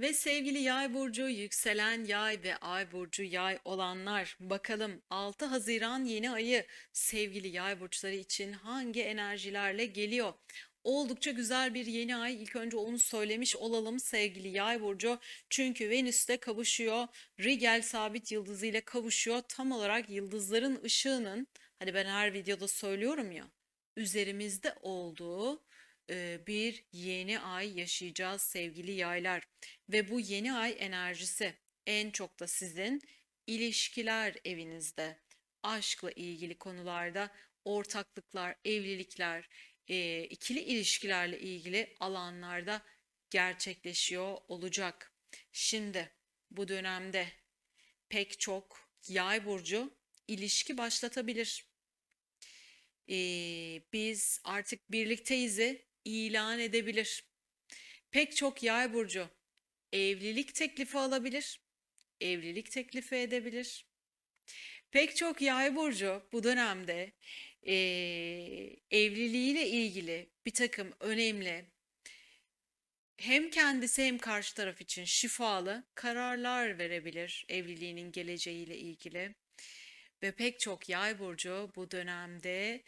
Ve sevgili yay burcu, yükselen yay ve ay burcu yay olanlar bakalım 6 Haziran yeni ayı sevgili yay burçları için hangi enerjilerle geliyor? Oldukça güzel bir yeni ay. İlk önce onu söylemiş olalım sevgili yay burcu. Çünkü Venüs'te kavuşuyor. Rigel sabit yıldızı ile kavuşuyor. Tam olarak yıldızların ışığının hani ben her videoda söylüyorum ya üzerimizde olduğu bir yeni ay yaşayacağız sevgili yaylar. Ve bu yeni ay enerjisi en çok da sizin ilişkiler evinizde, aşkla ilgili konularda, ortaklıklar, evlilikler, ikili ilişkilerle ilgili alanlarda gerçekleşiyor olacak. Şimdi bu dönemde pek çok yay burcu ilişki başlatabilir. E, biz artık birlikteyiz'i ilan edebilir. Pek çok yay burcu evlilik teklifi alabilir, evlilik teklifi edebilir. Pek çok yay burcu bu dönemde eee, evliliğiyle ilgili bir takım önemli hem kendisi hem karşı taraf için şifalı kararlar verebilir evliliğinin geleceğiyle ilgili. Ve pek çok yay burcu bu dönemde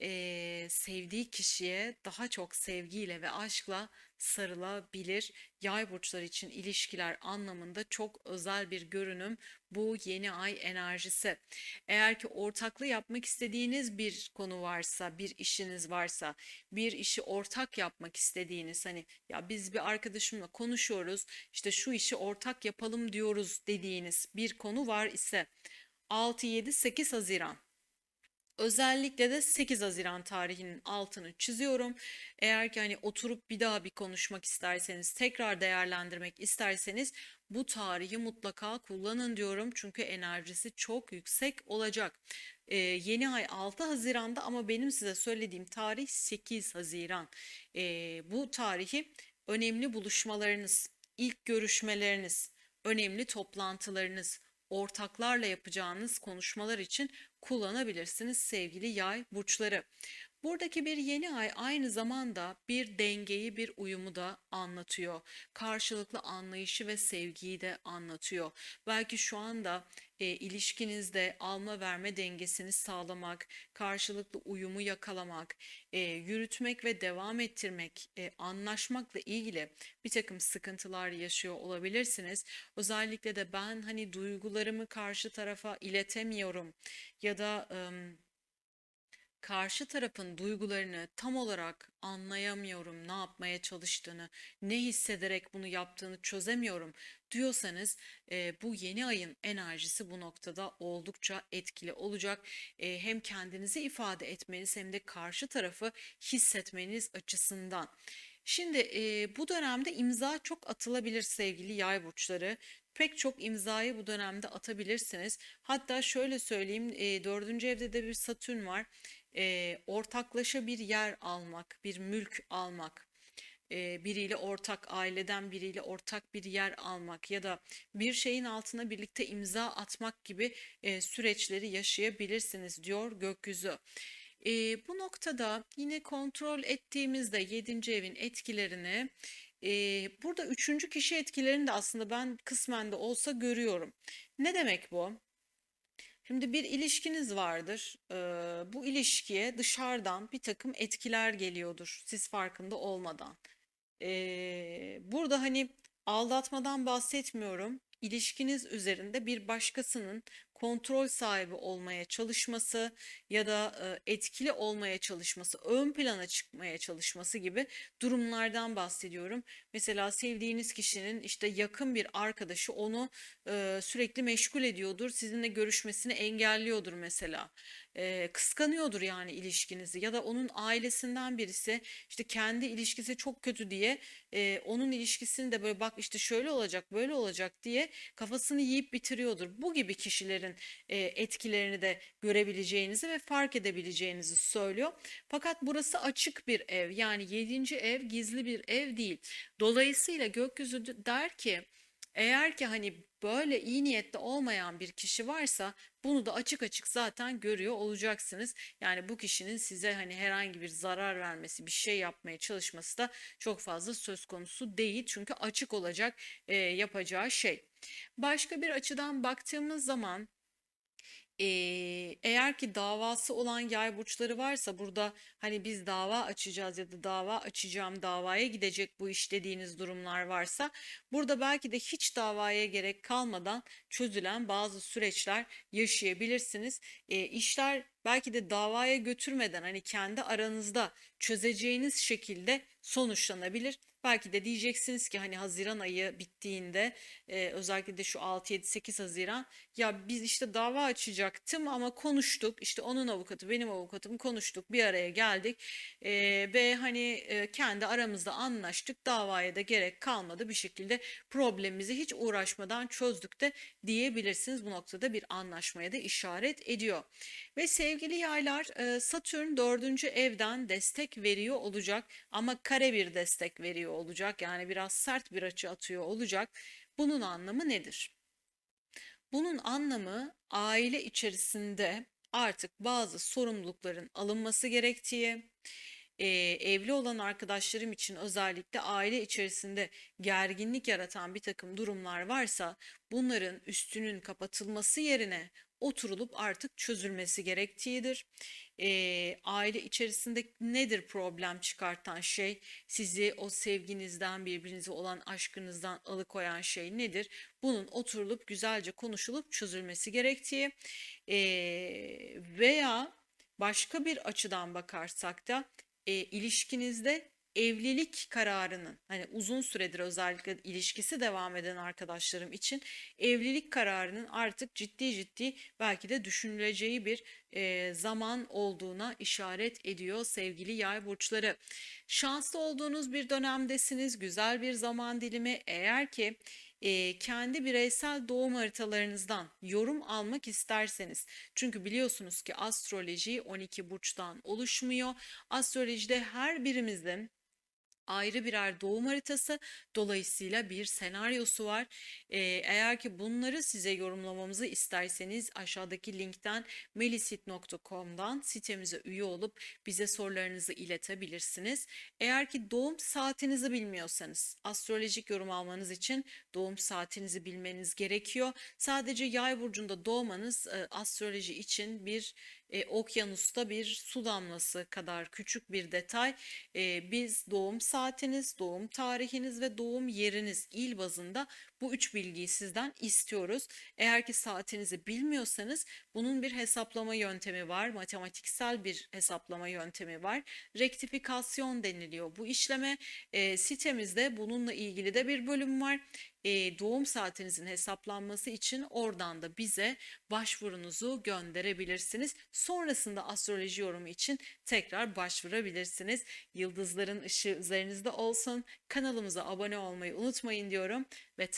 eee, sevdiği kişiye daha çok sevgiyle ve aşkla sarılabilir. Yay burçları için ilişkiler anlamında çok özel bir görünüm bu yeni ay enerjisi. Eğer ki ortaklı yapmak istediğiniz bir konu varsa, bir işiniz varsa, bir işi ortak yapmak istediğiniz hani ya biz bir arkadaşımla konuşuyoruz, işte şu işi ortak yapalım diyoruz dediğiniz bir konu var ise 6, 7, 8 Haziran. Özellikle de 8 Haziran tarihinin altını çiziyorum. Eğer ki hani oturup bir daha bir konuşmak isterseniz, tekrar değerlendirmek isterseniz bu tarihi mutlaka kullanın diyorum. Çünkü enerjisi çok yüksek olacak. Ee, yeni ay 6 Haziran'da ama benim size söylediğim tarih 8 Haziran. Ee, bu tarihi önemli buluşmalarınız, ilk görüşmeleriniz, önemli toplantılarınız, ortaklarla yapacağınız konuşmalar için kullanabilirsiniz sevgili yay burçları. Buradaki bir yeni ay aynı zamanda bir dengeyi, bir uyumu da anlatıyor. Karşılıklı anlayışı ve sevgiyi de anlatıyor. Belki şu anda e, ilişkinizde alma verme dengesini sağlamak, karşılıklı uyumu yakalamak, e, yürütmek ve devam ettirmek, e, anlaşmakla ilgili bir takım sıkıntılar yaşıyor olabilirsiniz. Özellikle de ben hani duygularımı karşı tarafa iletemiyorum ya da ım, karşı tarafın duygularını tam olarak anlayamıyorum, ne yapmaya çalıştığını, ne hissederek bunu yaptığını çözemiyorum diyorsanız e, bu yeni ayın enerjisi bu noktada oldukça etkili olacak. E, hem kendinizi ifade etmeniz hem de karşı tarafı hissetmeniz açısından. Şimdi e, bu dönemde imza çok atılabilir sevgili yay burçları. Pek çok imzayı bu dönemde atabilirsiniz. Hatta şöyle söyleyeyim, e, dördüncü evde de bir Satürn var ortaklaşa bir yer almak, bir mülk almak, biriyle ortak, aileden biriyle ortak bir yer almak ya da bir şeyin altına birlikte imza atmak gibi süreçleri yaşayabilirsiniz diyor gökyüzü. Bu noktada yine kontrol ettiğimizde 7. evin etkilerini e, burada üçüncü kişi etkilerini de aslında ben kısmen de olsa görüyorum. Ne demek bu? Şimdi bir ilişkiniz vardır. Eee, bu ilişkiye dışarıdan bir takım etkiler geliyordur siz farkında olmadan. Eee, burada hani aldatmadan bahsetmiyorum. İlişkiniz üzerinde bir başkasının kontrol sahibi olmaya çalışması ya da e, etkili olmaya çalışması, ön plana çıkmaya çalışması gibi durumlardan bahsediyorum. Mesela sevdiğiniz kişinin işte yakın bir arkadaşı onu e, sürekli meşgul ediyordur, sizinle görüşmesini engelliyordur mesela. E, kıskanıyordur yani ilişkinizi ya da onun ailesinden birisi işte kendi ilişkisi çok kötü diye e, onun ilişkisini de böyle bak işte şöyle olacak, böyle olacak diye kafasını yiyip bitiriyordur. Bu gibi kişilerin e, etkilerini de görebileceğinizi ve fark edebileceğinizi söylüyor. Fakat burası açık bir ev yani yedinci ev gizli bir ev değil. Dolayısıyla gökyüzü der ki Eğer ki hani böyle iyi niyetli olmayan bir kişi varsa bunu da açık açık zaten görüyor olacaksınız. Yani bu kişinin size hani herhangi bir zarar vermesi, bir şey yapmaya çalışması da çok fazla söz konusu değil. Çünkü açık olacak e, yapacağı şey. Başka bir açıdan baktığımız zaman Eee, eğer ki davası olan yay burçları varsa burada hani biz dava açacağız ya da dava açacağım davaya gidecek bu iş dediğiniz durumlar varsa burada belki de hiç davaya gerek kalmadan çözülen bazı süreçler yaşayabilirsiniz. Eee işler belki de davaya götürmeden hani kendi aranızda çözeceğiniz şekilde sonuçlanabilir. Belki de diyeceksiniz ki hani Haziran ayı bittiğinde e, özellikle de şu 6 7 8 Haziran ya biz işte dava açacaktım ama konuştuk. İşte onun avukatı, benim avukatım konuştuk. Bir araya geldik. E, ve hani e, kendi aramızda anlaştık. Davaya da gerek kalmadı. Bir şekilde problemimizi hiç uğraşmadan çözdük de diyebilirsiniz. Bu noktada bir anlaşmaya da işaret ediyor. Ve sevgili yaylar, e, Satürn dördüncü evden destek veriyor olacak ama kare bir destek veriyor olacak. Yani biraz sert bir açı atıyor olacak. Bunun anlamı nedir? Bunun anlamı aile içerisinde artık bazı sorumlulukların alınması gerektiği, eee, evli olan arkadaşlarım için özellikle aile içerisinde gerginlik yaratan bir takım durumlar varsa bunların üstünün kapatılması yerine oturulup artık çözülmesi gerektiğidir. Eee, aile içerisinde nedir problem çıkartan şey? Sizi o sevginizden, birbirinize olan aşkınızdan alıkoyan şey nedir? Bunun oturulup güzelce konuşulup çözülmesi gerektiği eee, veya başka bir açıdan bakarsak da e, ilişkinizde evlilik kararının hani uzun süredir özellikle ilişkisi devam eden arkadaşlarım için evlilik kararının artık ciddi ciddi belki de düşünüleceği bir e, zaman olduğuna işaret ediyor sevgili yay burçları. Şanslı olduğunuz bir dönemdesiniz, güzel bir zaman dilimi. Eğer ki e, kendi bireysel doğum haritalarınızdan yorum almak isterseniz çünkü biliyorsunuz ki astroloji 12 burçtan oluşmuyor. Astrolojide her birimizin ayrı birer doğum haritası dolayısıyla bir senaryosu var. Ee, eğer ki bunları size yorumlamamızı isterseniz aşağıdaki linkten melisit.com'dan sitemize üye olup bize sorularınızı iletebilirsiniz. Eğer ki doğum saatinizi bilmiyorsanız astrolojik yorum almanız için doğum saatinizi bilmeniz gerekiyor. Sadece yay burcunda doğmanız e, astroloji için bir e, okyanusta bir su damlası kadar küçük bir detay. E, biz doğum saatiniz, doğum tarihiniz ve doğum yeriniz il bazında bu üç bilgiyi sizden istiyoruz. Eğer ki saatinizi bilmiyorsanız bunun bir hesaplama yöntemi var. Matematiksel bir hesaplama yöntemi var. Rektifikasyon deniliyor bu işleme. E, sitemizde bununla ilgili de bir bölüm var e, doğum saatinizin hesaplanması için oradan da bize başvurunuzu gönderebilirsiniz. Sonrasında astroloji yorumu için tekrar başvurabilirsiniz. Yıldızların ışığı üzerinizde olsun. Kanalımıza abone olmayı unutmayın diyorum ve